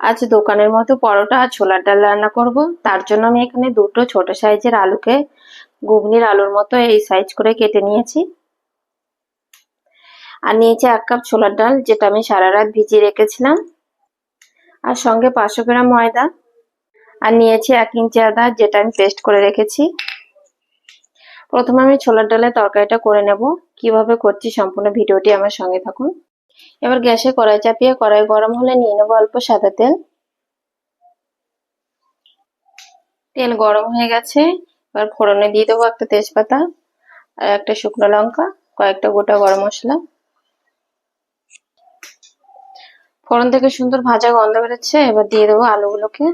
আজ দোকানের মতো পরোটা আর ছোলার ডাল রান্না করব। তার জন্য আমি এখানে দুটো ছোট সাইজের আলুকে, ঘুগনির আলুর মতো এই সাইজ করে কেটে নিয়েছি। আর নিয়েছি এক কাপ ছোলার ডাল, যেটা আমি সারা রাত ভিজিয়ে রেখেছিলাম। আর সঙ্গে পাঁচশো গ্রাম ময়দা। আর নিয়েছি এক ইঞ্চি আদা, যেটা আমি পেস্ট করে রেখেছি। প্রথমে আমি ছোলার ডালের তরকারিটা করে নেব। কীভাবে করছি সম্পূর্ণ ভিডিওটি আমার সঙ্গে থাকুন। এবার গ্যাসে কড়াই চাপিয়ে কড়াই গরম হলে নিয়ে নেব অল্প সাদা তেল। তেল গরম হয়ে গেছে, এবার ফোড়নে দিয়ে দেবো একটা তেজপাতা আর একটা শুকনো লঙ্কা, কয়েকটা গোটা গরম মশলা। ফোড়ন থেকে সুন্দর ভাজা গন্ধ বেরোচ্ছে, এবার দিয়ে দেবো আলুগুলোকে।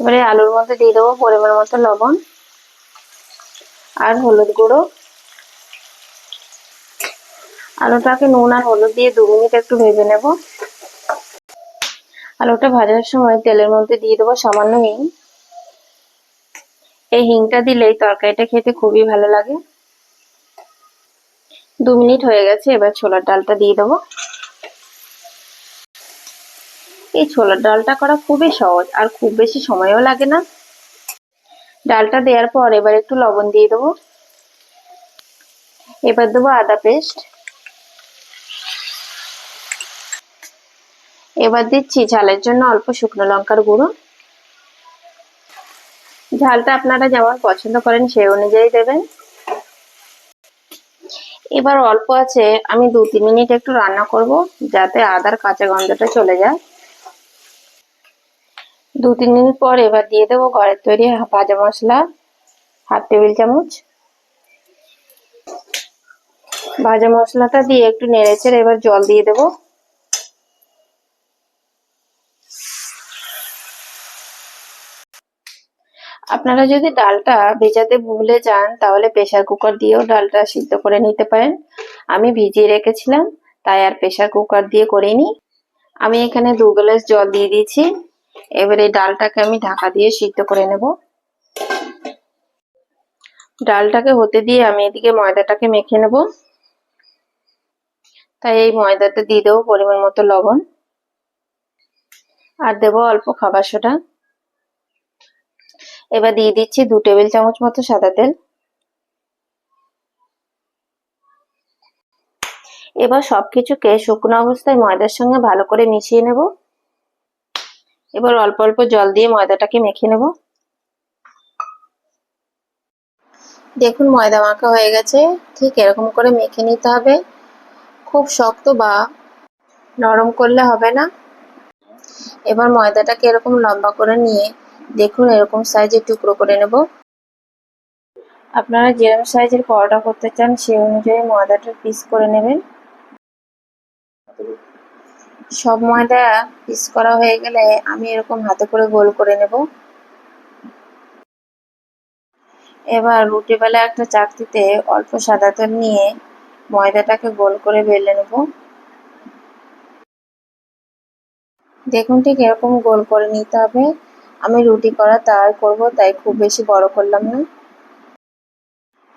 এবারে আলুর মধ্যে দিয়ে দেবো পরিমাণ মতো লবণ। আর হলুদ গুঁড়ো। আলুটাকে নুন আর হলুদ দিয়ে দু মিনিট একটু ভেজে নেব। আলুটা ভাজার সময় তেলের মধ্যে দিয়ে দেবো সামান্য হিং। এই হিংটা দিলেই তরকারিটা খেতে খুবই ভালো লাগে। দু মিনিট হয়ে গেছে, এবার ছোলার ডালটা দিয়ে দেবো। এই ছোলার ডালটা করা খুবই সহজ, আর খুব বেশি সময়ও লাগে না। ডালটা দেওয়ার পর এবার একটু লবণ দিয়ে দেবো। এবার দেবো আদা পেস্ট। এবার দিচ্ছি ঝালের জন্য অল্প শুকনো লঙ্কার গুঁড়ো। ঝালটা আপনারা যেমন পছন্দ করেন সেই অনুযায়ী দেবেন। এবার অল্প আছে, আমি দু তিন মিনিট একটু রান্না করব, যাতে আদার কাঁচা গন্ধটা চলে যায়। দু তিন মিনিট পর এবার দিয়ে দেবো ঘরের তৈরি ভাজা মশলা, হাফ টেবিল চামচ। ভাজা মশলাটা দিয়ে একটু নেড়েচেড়ে এবার জল দিয়ে দেবো। আপনারা যদি ডালটা ভেজাতে ভুলে যান, তাহলে প্রেশার কুকার দিয়েও ডালটা সিদ্ধ করে নিতে পারেন। আমি ভিজিয়ে রেখেছিলাম, তাই আর প্রেশার কুকার দিয়ে করিনি। আমি এখানে দু গ্লাস জল দিয়ে দিয়েছি। এবার এই ডালটাকে আমি ঢাকা দিয়ে সিদ্ধ করে নেব। ডালটাকে হতে দিয়ে আমি এদিকে ময়দাটাকে মেখে নেব। তাই এই ময়দাটা দিয়ে দেবো পরিমাণ মতো লবণ। আর দেবো অল্প খাবার সোডা। এবার দিয়ে দিচ্ছি দু টেবিল চামচ মতো সাদা তেল। এবার সবকিছুকে শুকনো অবস্থায় ময়দার সঙ্গে ভালো করে মিশিয়ে নেব। এবার অল্প অল্প জল দিয়ে ময়দাটাকে মেখে নেব। দেখুন, ময়দা মাখা হয়ে গেছে। ঠিক এরকম করে মেখে নিতে হবে। খুব শক্ত বা নরম করলে হবে না। এবার ময়দাটাকে এরকম লম্বা করে নিয়ে দেখুন, এরকম সাইজের টুকরো করে নেব। আপনারা যেরকম সাইজের পরোটা করতে চান, সেই অনুযায়ী ময়দাটা পিস করে নেবেন। সব ময়দা পিস করা হয়ে গেলে আমি এরকম হাতে করে গোল করে নেব। এবার রুটি বেলা একটা চাকতিতে অল্প সাদা তেল নিয়ে ময়দাটাকে গোল করে বেলে নেব। দেখুন ঠিক এরকম গোল করে নিতে হবে। আমি রুটি করা তাওয়ায় করব, তাই খুব বেশি বড় করলাম না।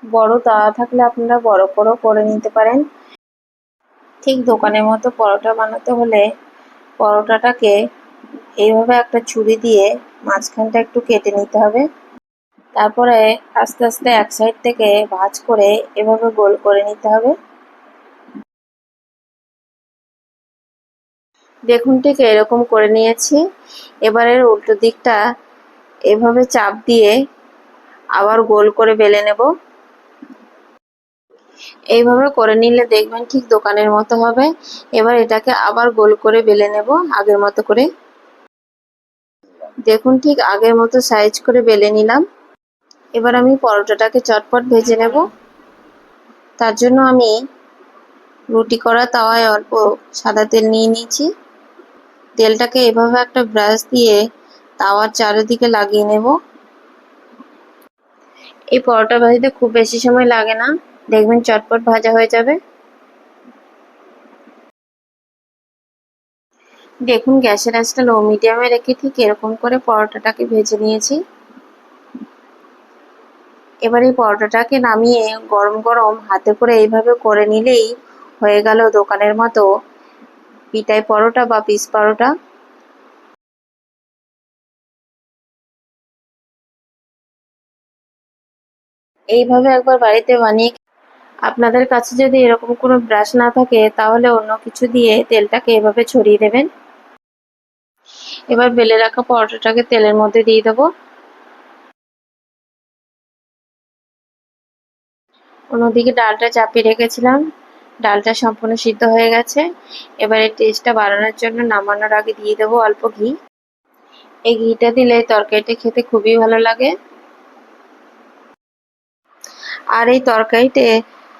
বড় তাওয়া থাকলে আপনারা বড় করেও করে নিতে পারেন। ঠিক দোকানের মতো পরোটা বানাতে হলে পরোটাটাকে এইভাবে একটা ছুরি দিয়ে মাঝখানটা একটু কেটে নিতে হবে। তারপরে আস্তে আস্তে এক সাইড থেকে ভাজ করে এভাবে গোল করে নিতে হবে। দেখুন ঠিক এরকম করে নিয়েছি। এবারের উল্টো দিকটা এভাবে চাপ দিয়ে আবার গোল করে বেলে নেব। এইভাবে করে নিলে দেখবেন ঠিক দোকানের মতো হবে। এবার এটাকে আবার গোল করে বেলে নেব আগের মতো করে। দেখুন ঠিক আগের মতো সাইজ করে বেলে নিলাম। এবার আমি পরোটাটাকে চটপট ভেজে নেব। তার জন্য আমি রুটি করা তাওয়ায় অল্প সাদা তেল নিয়ে নিয়েছি। তেলটাকে এভাবে একটা ব্রাশ দিয়ে তাওয়ার চারিদিকে লাগিয়ে নেব। এই পরোটা ভাজতে খুব বেশি সময় লাগে না। দেখবেন চটপট ভাজা হয়ে যাবে। দেখুন গ্যাসের আঁচটা লো মিডিয়ামে রেখে ঠিক এরকম করে পরোটাটাকে ভেজে নিয়েছি। এবার এই পরোটাটাকে নামিয়ে গরম গরম হাতে করে এইভাবে করে নিলেই হয়ে গেল দোকানের মতো পিটাই পরোটা বা পিস পরোটা। এইভাবে একবার বাড়িতে বানিয়ে আপনাদের কাছে যদি এরকম কোনো ব্রাশ না থাকে, তাহলে অন্য কিছু দিয়ে তেলটাকে এভাবে ছড়িয়ে দেবেন। এবার বেলে রাখা পরোটাটাকে তেলের মধ্যে দিয়ে দেবো। অন্যদিকে ডালটা চাপিয়ে রেখেছিলাম। ডালটা সম্পূর্ণ সিদ্ধ হয়ে গেছে। এবার টেস্টটা বাড়ানোর জন্য নামানোর আগে দিয়ে দেবো অল্প ঘি। এই ঘিটা দিলে তরকারিটা খেতে খুবই ভালো লাগে। আর এই তরকারিতে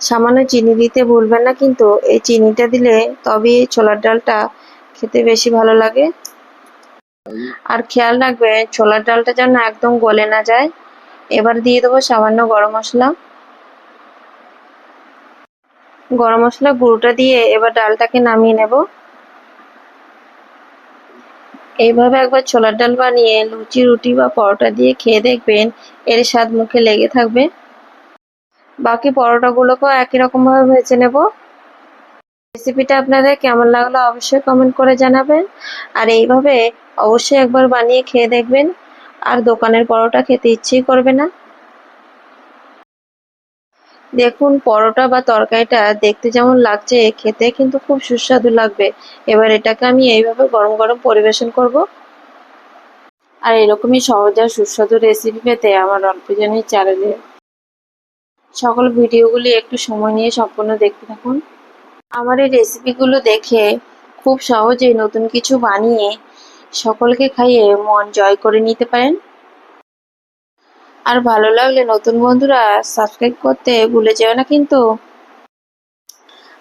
সামান্য চিনি দিতে ভুলবেন না কিন্তু এই চিনিটা দিলে তবে ছোলার ডালটা খেতে বেশি ভালো লাগে। আর খেয়াল রাখবে, ছোলার ডালটা যেন একদম গলে না যায়। এবার দিয়ে দেবো সামান্য গরম মশলা। গরম মশলা গুঁড়োটা দিয়ে এবার ডালটাকে নামিয়ে নেব। এইভাবে একবার ছোলার ডাল বানিয়ে লুচি, রুটি বা পরোটা দিয়ে খেয়ে দেখবেন এর স্বাদ মুখে লেগে থাকবে। বাকি পরোটাগুলোকেও একই রকমভাবে ভেজে নেব। রেসিপিটা আপনাদের কেমন লাগল অবশ্যই কমেন্ট করে জানাবেন। আর এইভাবে অবশ্যই একবার বানিয়ে খেয়ে দেখবেন। আর দোকানের পরোটা খেতে ইচ্ছেই করবে না। দেখুন, পরোটা বা তরকারিটা দেখতে যেমন লাগছে, খেতে কিন্তু খুব সুস্বাদু লাগবে। এবার এটাকে আমি এইভাবে গরম গরম পরিবেশন করব। আর এরকমই সহজ আর সুস্বাদু রেসিপি পেতে আমার অল্পজনের চ্যানেলে সকল ভিডিওগুলি একটু সময় নিয়ে সম্পূর্ণ দেখতে থাকুন। আমার এই রেসিপিগুলো দেখে খুব সহজেই নতুন কিছু বানিয়ে সকলকে খাইয়ে মন জয় করে নিতে পারেন। আর ভালো লাগলে নতুন বন্ধুরা সাবস্ক্রাইব করতে ভুলে যেও না কিন্তু।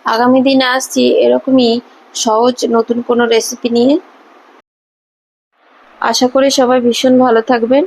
আগামী দিনে আসছি এরকমই সহজ নতুন কোনো রেসিপি নিয়ে। আশা করি সবাই ভীষণ ভালো থাকবেন।